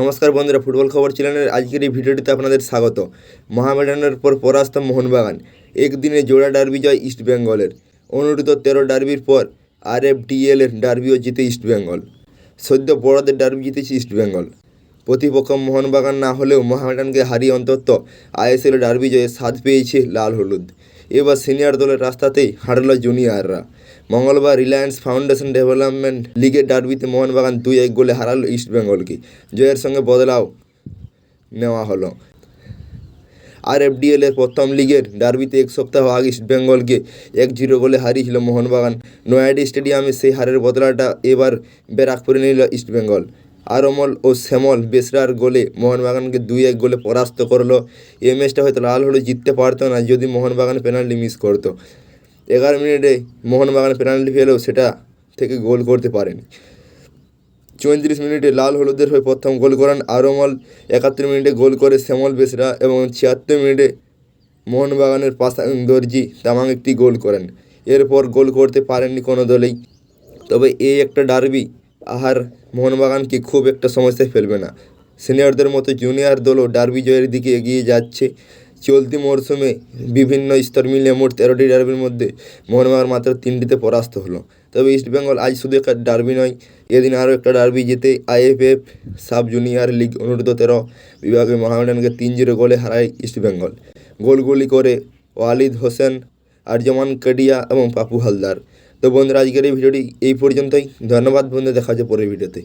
নমস্কার বন্ধুরা, ফুটবল খবর চ্যানেলের আজকের এই ভিডিওটিতে আপনাদের স্বাগত। মহামেডানের পর পরাস্ত মোহনবাগান, একদিনে জোড়া ডার্বি জয় ইস্টবেঙ্গলের অনুরোধ তেরো ডার্বির পর আর এফ ডিএল এর ডার্বিও জিতে ইস্টবেঙ্গল সদ্য বড়দের ডার্বি জিতেছে ইস্টবেঙ্গল প্রতিপক্ষ মোহনবাগান না হলেও মোহামেডানকে হারিয়ে অন্তত আইএসএল ডার্বি জয়ে স্বাদ পেয়েছে লাল হলুদ। এবার সিনিয়র দলের রাস্তাতেই হারল জুনিয়ররা। মঙ্গলবার রিলায়েন্স ফাউন্ডেশন ডেভেলপমেন্ট লিগের ডার্বিতে মোহনবাগান দুই এক গোলে হারালো ইস্টবেঙ্গলকে জয়ের সঙ্গে বদলাও নেওয়া হলো। আর এফডিএল এর প্রথম লিগের ডার্বিতে এক সপ্তাহ আগে ইস্টবেঙ্গলকে এক জিরো গোলে হারিয়েছিল মোহনবাগান। নয়াডি স্টেডিয়ামে সেই হারের বদলাটা এবার বেরাক করে নিল ইস্টবেঙ্গল আরমল ও শ্যামল বেসরার গোলে মোহনবাগানকে দুই এক গোলে পরাস্ত করল। এই ম্যাচটা হয়তো লাল হলে জিততে পারতো না যদি মোহনবাগান পেনাল্টি মিস করতো। এগারো মিনিটে মোহনবাগান পেনাল্টি পেলেও সেটা থেকে গোল করতে পারেনি। চৌত্রিশ মিনিটে লাল হলুদের হয়ে প্রথম গোল করেন আরমল। একাত্তর মিনিটে গোল করে শ্যামল বেসরা এবং ছিয়াত্তর মিনিটে মোহনবাগানের পাসাং দর্জি তামাং একটি গোল করেন। এরপর গোল করতে পারেননি কোনো দলেই। তবে এই একটা ডার্বি, আহার মোহনবাগানকে খুব একটা সমস্যায় ফেলবে না। সিনিয়রদের মতো জুনিয়র দলও ডার্বি জয়ের দিকে এগিয়ে যাচ্ছে। চলতি মরশুমে বিভিন্ন স্তর মিলিয়ে মোট তেরোটি ডার্বির মধ্যে মোহনবাগান মাত্র তিনটিতে পরাস্ত হলো। তবে ইস্টবেঙ্গল আজ শুধু একটা ডার্বি নয়, এদিন আরও একটা ডার্বি জিতে আইএফএফ সাব জুনিয়র লিগ অনুরোধ তেরো বিভাগে মোহামেডানকে তিন জিরো গোলে হারায় ইস্টবেঙ্গল গোলগুলি করে ওয়ালিদ হোসেন আরজমান কাডিয়া এবং পাপু হালদার। তো বন্ধুরা, আজকের এই ভিডিওটি এই পর্যন্তই। ধন্যবাদ বন্ধু দেখা হচ্ছে পরের ভিডিওতে।